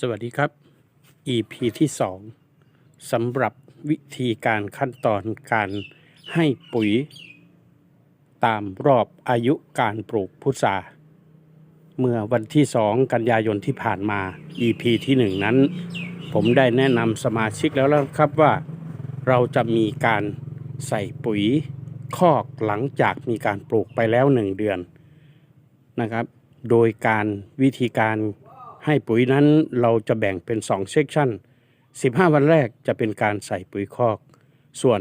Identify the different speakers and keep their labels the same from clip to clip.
Speaker 1: สวัสดีครับ EP ที่ 2สำหรับวิธีการขั้นตอนการให้ปุ๋ย ตามรอบอายุการปลูกพุทราเมื่อวันที่ 2 กันยายนที่ผ่านมา EP ที่ 1 นั้น ผมได้แนะนำสมาชิกแล้วนะครับว่า เราจะมีการใส่ปุ๋ยคอกหลังจากมีการปลูกไปแล้ว 1 เดือนนะครับ โดยการวิธีการ ให้ปุ๋ยนั้นเราจะแบ่งเป็น2เซกชัน15 วันแรกจะเป็นการใส่ปุ๋ยคอก ส่วน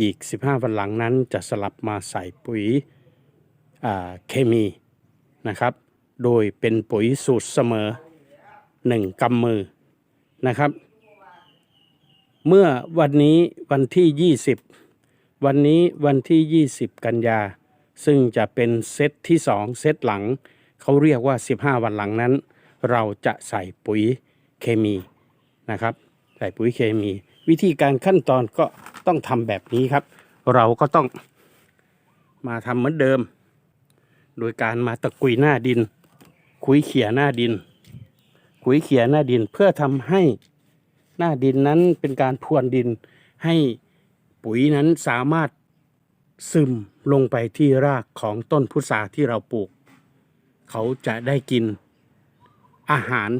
Speaker 1: อีก 15 วันหลังนั้นจะสลับมาใส่ปุ๋ยเคมีนะครับ โดยเป็นปุ๋ยสูตรเสมอ 1กำมือนะครับ เมื่อวันนี้วันที่ 20 วันนี้วันที่ 20 กันยา ซึ่งจะเป็นเซตที่ 2 เซตหลัง เขาเรียกว่า 15 วันหลังนั้น เราจะใส่ปุ๋ยเคมีนะครับ ใส่ปุ๋ยเคมี วิธีการขั้นตอนก็ต้องทำแบบนี้ครับ เราก็ต้องมาทำเหมือนเดิม โดยการมาตะกุยหน้าดิน คุยเขี่ยหน้าดิน คุยเขี่ยหน้าดินเพื่อทำให้หน้าดินนั้นเป็นการพรวนดินให้ปุ๋ยนั้นสามารถซึมลงไปที่รากของต้นพุทราที่เราปลูก เขาจะได้กิน อาหาร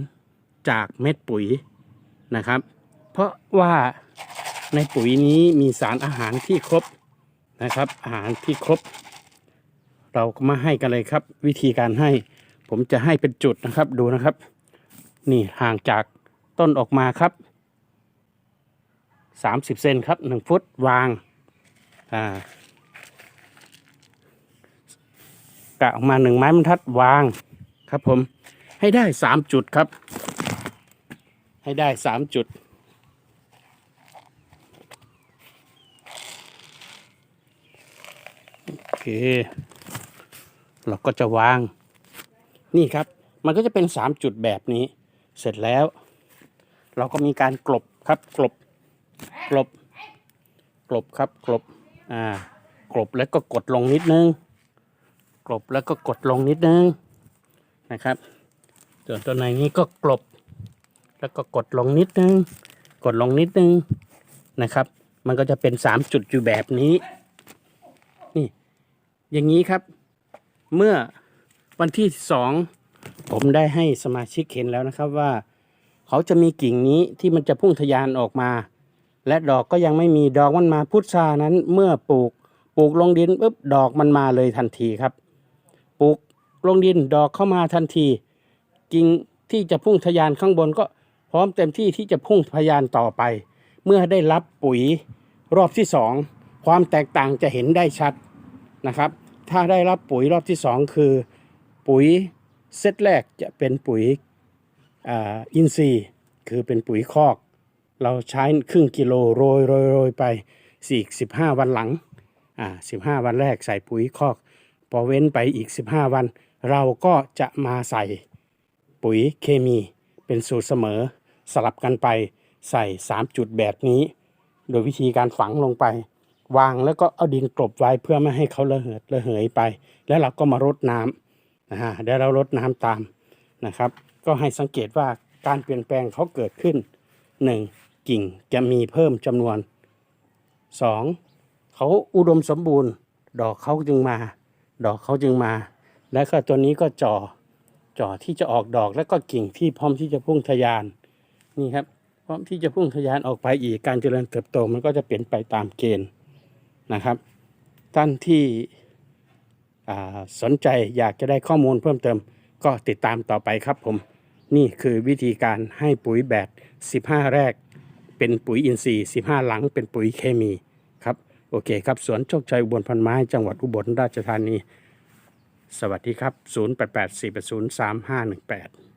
Speaker 1: จากเม็ดปุ๋ยนะครับ เพราะว่าในปุ๋ยนี้มีสารอาหารที่ครบนะครับ อาหารที่ครบ เราก็มาให้กันเลยครับ วิธีการให้ผมจะให้เป็นจุดนะครับดูนะครับ นี่ห่างจากต้นออกมาครับ 30 เซนครับ 1 ฟุตวางอ่ากะออกมาหนึ่งไม้บรรทัดวางครับผม ให้ได้สามจุดครับ ให้ได้สามจุด โอเค เราก็จะวาง นี่ครับ มันก็จะเป็นสามจุดแบบนี้ เสร็จแล้ว เราก็มีการกลบครับกลบกลบกลบครับกลบอ่ากลบแล้วก็กดลงนิดนึง กลบแล้วก็กดลงนิดนึงนะครับ ส่วนตัวในนี้ก็กลบ แล้วก็กดลงนิดนึง กดลงนิดนึงนะครับ มันก็จะเป็นสามจุดอยู่แบบนี้ นี่ อย่างนี้ครับ เมื่อวันที่สองผมได้ให้สมาชิกเห็นแล้วนะครับว่า เขาจะมีกิ่งนี้ที่มันจะพุ่งทะยานออกมา และดอกก็ยังไม่มีดอกมันมาพุทรานั้น เมื่อปลูกปลูกลงดินปุ๊บดอกมันมาเลยทันทีครับ ปลูกลงดินดอกเข้ามาทันที กิ่งที่จะพุ่งทะยานข้างบนก็พร้อมเต็มที่ที่จะพุ่งทะยานต่อไป เมื่อได้รับปุ๋ยรอบที่สองความแตกต่างจะเห็นได้ชัดนะครับ ถ้าได้รับปุ๋ยรอบที่สองคือ ปุ๋ยเซตแรกจะเป็นปุ๋ยอินทรีย์ คือเป็นปุ๋ยคอก เราใช้ครึ่งกิโลโรยโรยโรยไปสี่สิบห้าวันหลังอ่าสิบห้าวันแรกใส่ปุ๋ยคอก พอเว้นไปอีก15วัน เราก็จะมาใส่ ปุ๋ยเคมี เป็นสูตรเสมอ สลับกันไปใส่ 3 จุดแบบนี้ โดยวิธีการฝังลงไป วางแล้วก็เอาดินกลบไว้เพื่อไม่ให้เขาระเหิดระเหยไป แล้วเราก็มารดน้ำนะฮะเดี๋ยวเรารดน้ำตามนะครับ ก็ให้สังเกตว่าการเปลี่ยนแปลงเขาเกิดขึ้น 1. กิ่งจะมีเพิ่มจำนวน 2. เขาอุดมสมบูรณ์ ดอกเขาจึงมา ดอกเขาจึงมา แล้วก็ตัวนี้ก็จ่อ จ่อที่จะออกดอกแล้วก็กิ่งที่พร้อมที่จะพุ่งทะยานนี่ครับพร้อมที่จะพุ่งทะยานออกไปอีกการเจริญเติบโตมันก็จะเปลี่ยนไปตามเกณฑ์นะครับ ท่านที่สนใจอยากจะได้ข้อมูลเพิ่มเติม ก็ติดตามต่อไปครับผม นี่คือวิธีการให้ปุ๋ยแบบ15 แรก เป็นปุ๋ยอินทรีย์ 15 หลังเป็นปุ๋ยเคมีครับ โอเคครับ สวนโชคชัยอุบลพันไม้ จังหวัดอุบลราชธานี สวัสดีครับ 0884803518